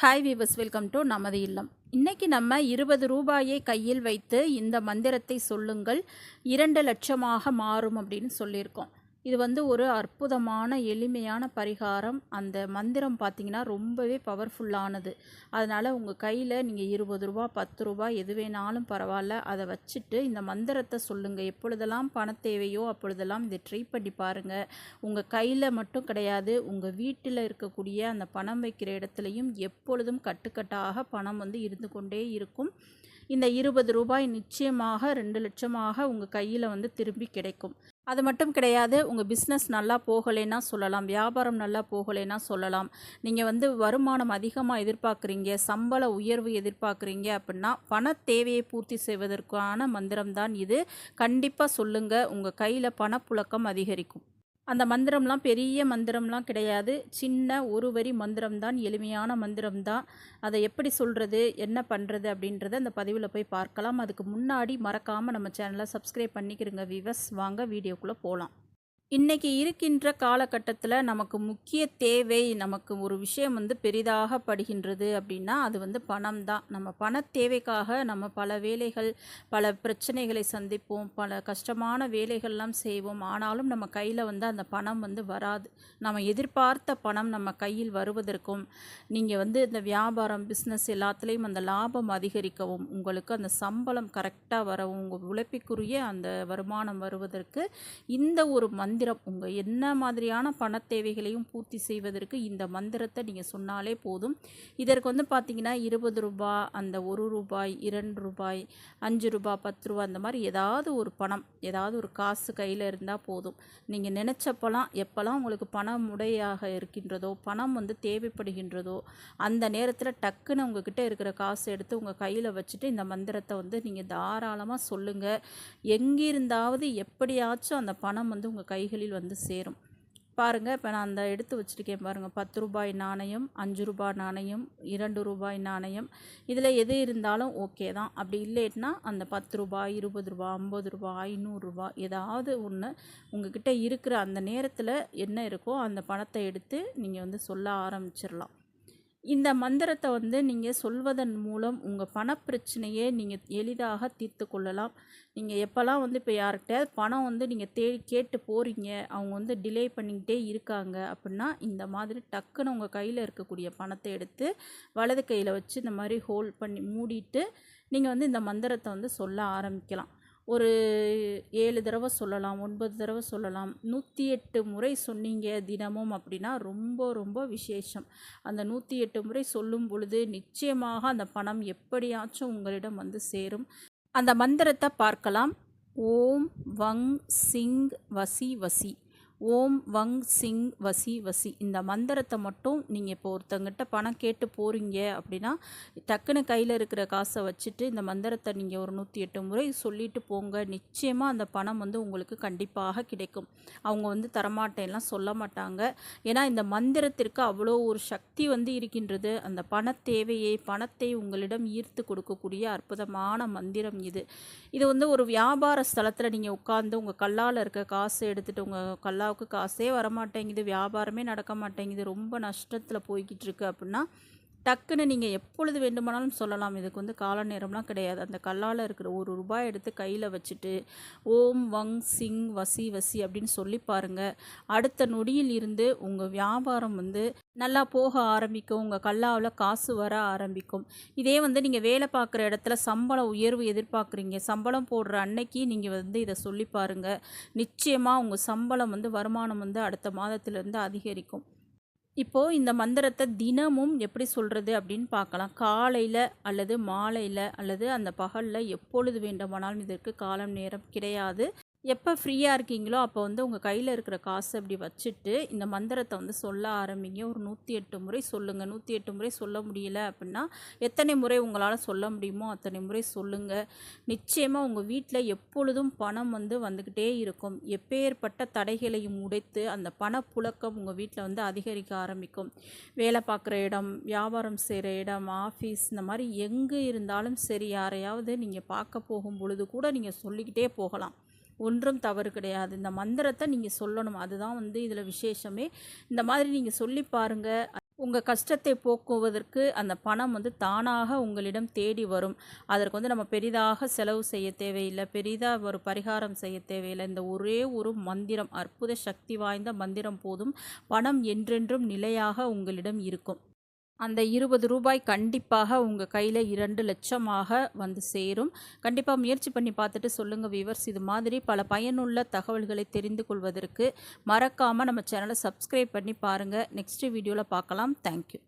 Hi viewers welcome to நமது இல்லம். இன்றைக்கி நம்ம இருபது ரூபாயை கையில் வைத்து இந்த மந்திரத்தை சொல்லுங்கள். இரண்டு லட்சமாக மாறும் அப்படின்னு சொல்லியிருக்கோம். இது வந்து ஒரு அற்புதமான எளிமையான பரிகாரம். அந்த மந்திரம் பார்த்தீங்கன்னா ரொம்பவே பவர்ஃபுல்லானது அதனால் உங்கள் கையில் நீங்கள் இருபது ரூபா பத்து ரூபா எது வேணாலும் பரவாயில்ல அதை வச்சுட்டு இந்த மந்திரத்தை சொல்லுங்கள் எப்பொழுதெல்லாம் பண தேவையோ அப்பொழுதெல்லாம் இதை ட்ரை பண்ணி பாருங்கள் உங்கள் கையில் மட்டும் கிடையாது உங்கள் வீட்டில் இருக்கக்கூடிய அந்த பணம் வைக்கிற இடத்துலையும் எப்பொழுதும் கட்டுக்கட்டாக பணம் வந்து இருந்து கொண்டே இருக்கும். இந்த இருபது ரூபாய் நிச்சயமாக ரெண்டு லட்சமாக உங்கள் கையில் வந்து திரும்பி கிடைக்கும். அது மட்டும் கிடையாது உங்கள் பிஸ்னஸ் நல்லா போகலைன்னா சொல்லலாம் வியாபாரம் நல்லா போகலைன்னா சொல்லலாம். நீங்கள் வந்து வருமானம் அதிகமாக எதிர்பார்க்குறீங்க சம்பள உயர்வு எதிர்பார்க்குறீங்க அப்படின்னா பண தேவையை பூர்த்தி செய்வதற்கான மந்திரம் தான் இது. கண்டிப்பாக சொல்லுங்கள் உங்கள் கையில் பணப்புழக்கம் அதிகரிக்கும். அந்த மந்திரம்லாம் பெரிய மந்திரம்லாம் கிடையாது. சின்ன ஒரு வரி மந்திரம் தான் எளிமையான மந்திரம்தான். அதை எப்படி சொல்கிறது என்ன பண்ணுறது அப்படின்றத அந்த பதிவில் போய் பார்க்கலாம். அதுக்கு முன்னாடி மறக்காமல் நம்ம சேனலை சப்ஸ்கிரைப் பண்ணிக்கிறோங்க விவஸ் வாங்க வீடியோக்குள்ளே போகலாம் இன்றைக்கி இருக்கின்ற காலகட்டத்தில் நமக்கு முக்கிய தேவை நமக்கு ஒரு விஷயம் வந்து பெரிதாக படுகின்றது அப்படின்னா அது வந்து பணம் தான். நம்ம பண தேவைக்காக நம்ம பல வேலைகள் பல பிரச்சனைகளை சந்திப்போம் பல கஷ்டமான வேலைகள்லாம் செய்வோம். ஆனாலும் நம்ம கையில் வந்து அந்த பணம் வந்து வராது. நம்ம எதிர்பார்த்த பணம் நம்ம கையில் வருவதற்கும் நீங்கள் வந்து இந்த வியாபாரம் பிஸ்னஸ் எல்லாத்துலேயும் அந்த லாபம் அதிகரிக்கவும் உங்களுக்கு அந்த சம்பளம் கரெக்டாக வரவும் உங்கள் உழைப்பிற்குரிய அந்த வருமானம் வருவதற்கு இந்த ஒரு மந்த் மந்திரம். உங்கள் என்ன மாதிரியான பண தேவைகளையும் பூர்த்தி செய்வதற்கு இந்த மந்திரத்தை நீங்கள் சொன்னாலே போதும். இதற்கு வந்து பார்த்தீங்கன்னா இருபது ரூபாய் அந்த ஒரு ரூபாய் இரண்டு ரூபாய் அஞ்சு ரூபாய் பத்து ரூபா அந்த மாதிரி ஏதாவது ஒரு பணம் ஏதாவது ஒரு காசு கையில் இருந்தால் போதும். நீங்கள் நினச்சப்பெல்லாம் எப்போல்லாம் உங்களுக்கு பணம் முடையாக இருக்கின்றதோ பணம் வந்து தேவைப்படுகின்றதோ அந்த நேரத்தில் டக்குன்னு உங்ககிட்ட இருக்கிற காசு எடுத்து உங்கள் கையில் வச்சுட்டு இந்த மந்திரத்தை வந்து நீங்கள் தாராளமாக சொல்லுங்கள் எங்கிருந்தாவது எப்படியாச்சும் அந்த பணம் வந்து உங்கள் கைகளில் வந்து சேரும். பாருங்கள் இப்போ நான் அந்த எடுத்து வச்சுருக்கேன் பாருங்கள் பத்து ரூபாய் நாணயம் அஞ்சு ரூபாய் நாணயம் இரண்டு ரூபாய் நாணயம். இதில் எது இருந்தாலும் ஓகே தான். அப்படி இல்லைன்னா அந்த பத்து ரூபாய் இருபது ரூபா ஐம்பது ரூபா ஐநூறுரூபா ஏதாவது ஒன்று உங்ககிட்ட இருக்கிற அந்த நேரத்தில் என்ன இருக்கோ அந்த பணத்தை எடுத்து நீங்கள் வந்து சொல்ல ஆரம்பிச்சிடலாம். இந்த மந்திரத்தை வந்து நீங்கள் சொல்வதன் மூலம் உங்கள் பணப்பிரச்சனையை நீங்கள் எளிதாக தீர்த்து கொள்ளலாம். நீங்கள் எப்போல்லாம் வந்து இப்போ யார்கிட்ட பணம் வந்து நீங்கள் தேடி கேட்டு போகிறீங்க அவங்க வந்து டிலே பண்ணிக்கிட்டே இருக்காங்க அப்படின்னா இந்த மாதிரி டக்குன்னு உங்கள் கையில் இருக்கக்கூடிய பணத்தை எடுத்து வலது கையில் வச்சு இந்த மாதிரி ஹோல்ட் பண்ணி மூடிட்டு நீங்கள் வந்து இந்த மந்திரத்தை வந்து சொல்ல ஆரம்பிக்கலாம். ஒரு ஏழு தடவை சொல்லலாம் ஒன்பது தடவை சொல்லலாம். நூற்றி எட்டு முறை சொன்னீங்க தினமும் அப்படின்னா ரொம்ப ரொம்ப விசேஷம். அந்த நூற்றி எட்டு முறை சொல்லும் பொழுது நிச்சயமாக அந்த பணம் எப்படியாச்சும் உங்களிடம் வந்து சேரும். அந்த மந்திரத்தை பார்க்கலாம். ஓம் வங் சிங் வசி வசி. ஓம் வங் சிங் வசி வசி. இந்த மந்திரத்தை மட்டும் நீங்கள் இப்போ ஒருத்தங்கிட்ட பணம் கேட்டு போகிறீங்க அப்படின்னா டக்குன்னு கையில் இருக்கிற காசை வச்சுட்டு இந்த மந்திரத்தை நீங்கள் ஒரு நூற்றி எட்டு முறை சொல்லிட்டு போங்க. நிச்சயமாக அந்த பணம் வந்து உங்களுக்கு கண்டிப்பாக கிடைக்கும். அவங்க வந்து தரமாட்டேன்லாம் சொல்ல மாட்டாங்க. ஏன்னா இந்த மந்திரத்திற்கு அவ்வளோ ஒரு சக்தி வந்து இருக்கின்றது. அந்த பண தேவையை பணத்தை உங்களிடம் ஈர்த்து கொடுக்கக்கூடிய அற்புதமான மந்திரம் இது. இது வந்து ஒரு வியாபார ஸ்தலத்தில் நீங்கள் உட்காந்து உங்கள் கல்லால் இருக்க காசு எடுத்துகிட்டு உங்கள் கல்லா அல்லாவுக்கு காசே வரமாட்டேங்குது வியாபாரமே நடக்க மாட்டேங்குது ரொம்ப நஷ்டத்தில் போய்கிட்டு இருக்கு அப்படின்னா டக்குன்னு நீங்கள் எப்பொழுது வேண்டுமானாலும் சொல்லலாம். இதுக்கு வந்து கால நேரம்லாம் கிடையாது. அந்த கல்லால் இருக்கிற ஒரு ரூபாய் எடுத்து கையில் வச்சுட்டு ஓம் வங் சிங் வசி வசி அப்படின்னு சொல்லி பாருங்கள் அடுத்த நொடியில் இருந்து உங்கள் வியாபாரம் வந்து நல்லா போக ஆரம்பிக்கும். உங்கள் கல்லாவில் காசு வர ஆரம்பிக்கும். இதே வந்து நீங்கள் வேலை பார்க்குற இடத்துல சம்பள உயர்வு எதிர்பார்க்குறீங்க. சம்பளம் போடுற அன்னைக்கு நீங்கள் வந்து இதை சொல்லி பாருங்கள் நிச்சயமாக உங்கள் சம்பளம் வந்து வருமானம் வந்து அடுத்த மாதத்திலிருந்து அதிகரிக்கும். இப்போது இந்த மந்திரத்தை தினமும் எப்படி சொல்கிறது அப்படின்னு பார்க்கலாம். காலையில் அல்லது மாலையில் அல்லது அந்த பகலில் எப்பொழுது வேண்டுமானாலும் இதற்கு காலம் நேரம் கிடையாது. எப்போ ஃப்ரீயாக இருக்கீங்களோ அப்போ வந்து உங்கள் கையில் இருக்கிற காசை அப்படி வச்சுட்டு இந்த மந்திரத்தை வந்து சொல்ல ஆரம்பிங்க. ஒரு நூற்றி எட்டு முறை சொல்லுங்கள் நூற்றி எட்டு முறை சொல்ல முடியல அப்படின்னா எத்தனை முறை உங்களால் சொல்ல முடியுமோ அத்தனை முறை சொல்லுங்கள் நிச்சயமாக உங்கள் வீட்டில் எப்பொழுதும் பணம் வந்து வந்துக்கிட்டே இருக்கும். எப்பேற்பட்ட தடைகளையும் உடைத்து அந்த பணப்புழக்கம் உங்கள் வீட்டில் வந்து அதிகரிக்க ஆரம்பிக்கும். வேலை பார்க்குற இடம் வியாபாரம் செய்கிற இடம் ஆஃபீஸ் இந்த மாதிரி எங்கே இருந்தாலும் சரி யாரையாவது நீங்கள் பார்க்க போகும் பொழுது கூட நீங்கள் சொல்லிக்கிட்டே போகலாம். ஒன்றும் தவறு கிடையாது. இந்த மந்திரத்தை நீங்கள் சொல்லணும். அதுதான் வந்து இதில் விசேஷமே. இந்த மாதிரி நீங்கள் சொல்லி பாருங்கள் உங்கள் கஷ்டத்தை போக்குவதற்கு அந்த பணம் வந்து தானாக உங்களிடம் தேடி வரும். அதற்கு வந்து நம்ம பெரிதாக செலவு செய்ய தேவையில்லை. பெரிதாக ஒரு பரிகாரம் செய்ய தேவையில்லை. இந்த ஒரே ஒரு மந்திரம் அற்புத சக்தி வாய்ந்த மந்திரம் போதும். பணம் என்றென்றும் நிலையாக உங்களிடம் இருக்கும். அந்த இருபது ரூபாய் கண்டிப்பாக உங்கள் கையில் இரண்டு லட்சமாக வந்து சேரும். கண்டிப்பாக முயற்சி பண்ணி பார்த்துட்டு சொல்லுங்கள் விவர்ஸ் இது மாதிரி பல பயனுள்ள தகவல்களை தெரிந்து கொள்வதற்கு மறக்காமல் நம்ம சேனலை சப்ஸ்கிரைப் பண்ணி பாருங்கள் நெக்ஸ்ட் வீடியோவில் பார்க்கலாம். தேங்க்யூ